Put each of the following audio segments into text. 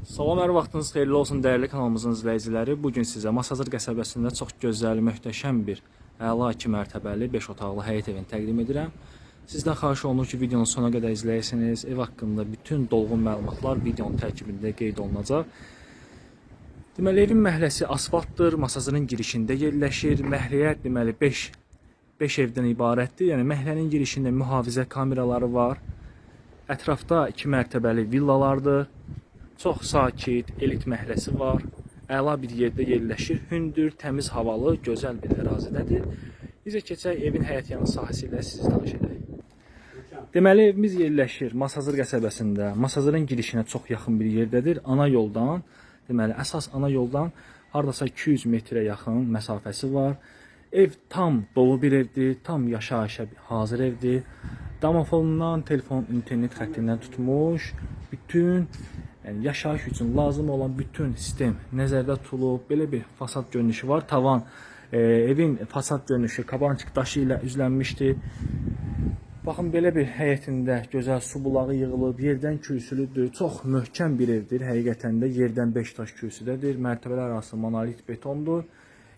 Salam, hər vaxtınız xeyirli olsun dəyərli kanalımızın izləyiciləri. Bu gün sizə Masazır qəsəbəsində çox gözəl, möhtəşəm bir əla 2 mərtəbəli 5 otaqlı həyət evini təqdim edirəm. Sizdən xahiş olunur ki, videonu sona qədər izləyəsiniz. Ev haqqında bütün dolğun məlumatlar videonun tərkibində qeyd olunacaq. Deməli, evin məhəlləsi asfaltdır, Masazırın girişində yerləşir. Məhəlləyə deməli 5 5 evdən ibarətdir. Yəni məhəllənin girişində mühafizə kameraları var. Ətrafda 2 mərtəbəli villalardır. Çox sakit, elit məhəlləsi var. Əla bir yerdə yerləşir. Hündür, təmiz havalı, gözəl bir ərazidədir. Bizə keçək evin həyət yanı sahəsi ilə sizi tanış edək. Deməli evimiz yerləşir Masazır qəsəbəsində. Masazırın girişinə çox yaxın bir yerdədir. Ana yoldan, deməli əsas ana yoldan hardasa 200 metrə yaxın məsafəsi var. Ev tam dolu bir evdir, tam yaşayışa hazır evdir. Domofonundan, telefon, internet xəttindən tutmuş bütün yəni yaşayış üçün lazım olan bütün sistem nəzərdə tutulub. Belə bir fasad görünüşü var. Tavan e, evin fasad görünüşü kabançıq daşı ilə üzlənmişdi. Baxın belə bir həyətində gözəl su bulağı yığılıb, yerdən kürsülüdür. Çox möhkəm bir evdir. Həqiqətən də yerdən 5 daş kürsüdədir. Mərtəbələr arası monolit betondur.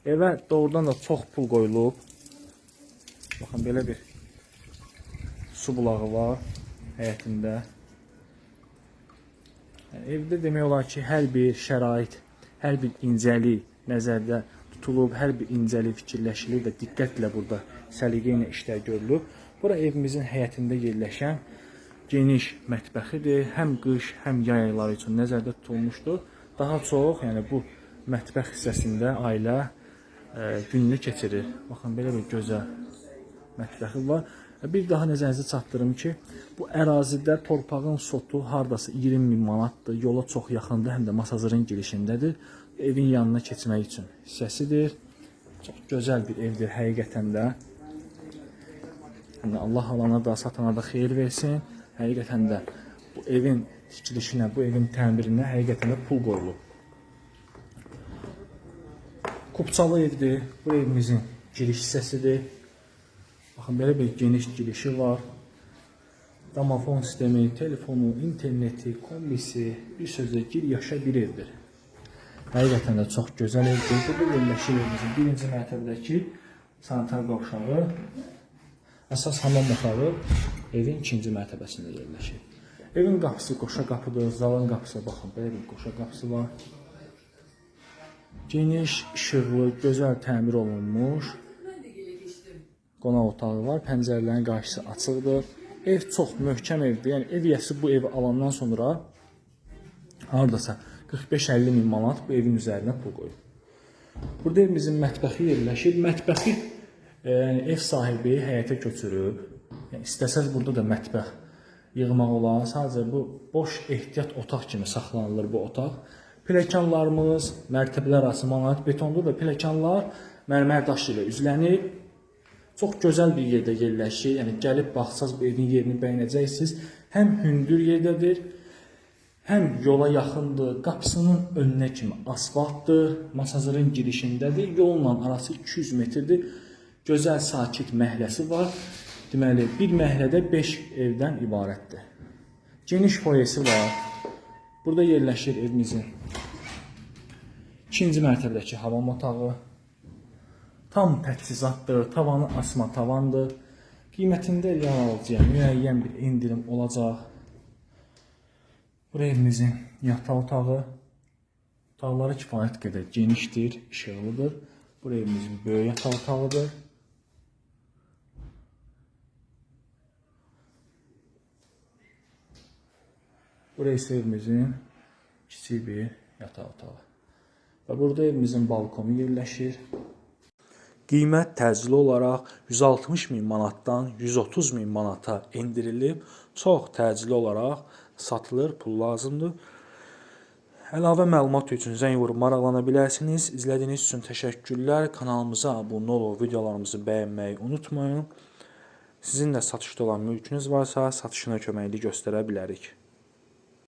Evə doğrudan da çox pul qoyulub. Baxın belə bir su bulağı var həyətində. Evdə demək olar ki, hər bir şərait, hər bir incəlik nəzərdə tutulub, hər bir incəlik fikirləşilib və diqqətlə burada səliqə ilə işlər görülüb. Bura evimizin həyətində yerləşən geniş mətbəxidir. Həm qış, həm yay ayları üçün nəzərdə tutulmuşdur. Daha çox, yəni bu mətbəx hissəsində ailə e, gününü keçirir. Baxın belə bir gözəl mətbəxi var. Və Bir daha nəzərinizə çatdırım ki, bu ərazidə torpağın sotu hardasa 20 min manatdır. Yola çox yaxındır, həm də Masazırın girişindədir. Evin yanına keçmək üçün hissəsidir. Çox gözəl bir evdir həqiqətən də. Allah alana da, satana da xeyir versin. Həqiqətən də bu evin tikilişinə, bu evin təmirinə həqiqətən də pul qoyulub. Kupçalı evdir. Bu evimizin giriş hissəsidir. Baxın belə bir geniş girişi var. Damafon sistemi, telefonu, interneti, kombisi, bir sözlə gir yaşa bir evdir. Həqiqətən də çox gözəl evdir. Burada yerləşir evimizin birinci mərtəbədəki sanitar qovşağı, əsas hamam otağı evin ikinci mərtəbəsində yerləşir. Evin qapısı qoşa qapıdır, zalın qapısı baxın, belə bir qoşa qapısı var. Geniş, işıqlı, gözəl təmir olunmuş qonaq otağı var. Pəncərələrin qarşısı açıqdır. Ev çox möhkəm evdir. Yəni ev yəsi bu evi alandan sonra hardasa 45-50 min manat bu evin üzərinə pul qoyub. Burada evimizin mətbəxi yerləşir. Mətbəxi e, yəni ev sahibi həyətə köçürüb. Yəni istəsəz burada da mətbəx yığmaq olar. Sadəcə bu boş ehtiyat otaq kimi saxlanılır bu otaq. Pilləkənlərimiz mərtəbələr arası monolit betondur və pilləkənlər mərmər daşı ilə üzlənib. Çox gözəl bir yerdə yerləşir. Yəni gəlib baxsaz bu evin yerini bəyənəcəksiniz. Həm hündür yerdədir, həm yola yaxındır. Qapısının önünə kimi asfaltdır. Masazırın girişindədir. Yolla arası 200 metrdir. Gözəl sakit məhəlləsi var. Deməli, bir məhəllədə 5 evdən ibarətdir. Geniş foyesi var. Burada yerləşir evimizin ikinci mərtəbədəki hamam otağı. Tam təchizatdır, tavanı asma tavandır. Qiymətində yan alıcıya müəyyən bir indirim olacaq. Bura evimizin yataq otağı. Otaqları kifayət qədər genişdir, işıqlıdır. Bura evimizin böyük yataq otağıdır. Bura isə evimizin kiçik bir yataq otağı. Və burada evimizin balkonu yerləşir. Qiymət təcili olaraq 160 min manatdan 130 min manata endirilib. Çox təcili olaraq satılır, pul lazımdır. Əlavə məlumat üçün zəng vurub maraqlana bilərsiniz. İzlədiyiniz üçün təşəkkürlər. Kanalımıza abunə olub videolarımızı bəyənməyi unutmayın. Sizin də satışda olan mülkünüz varsa satışına köməklik göstərə bilərik.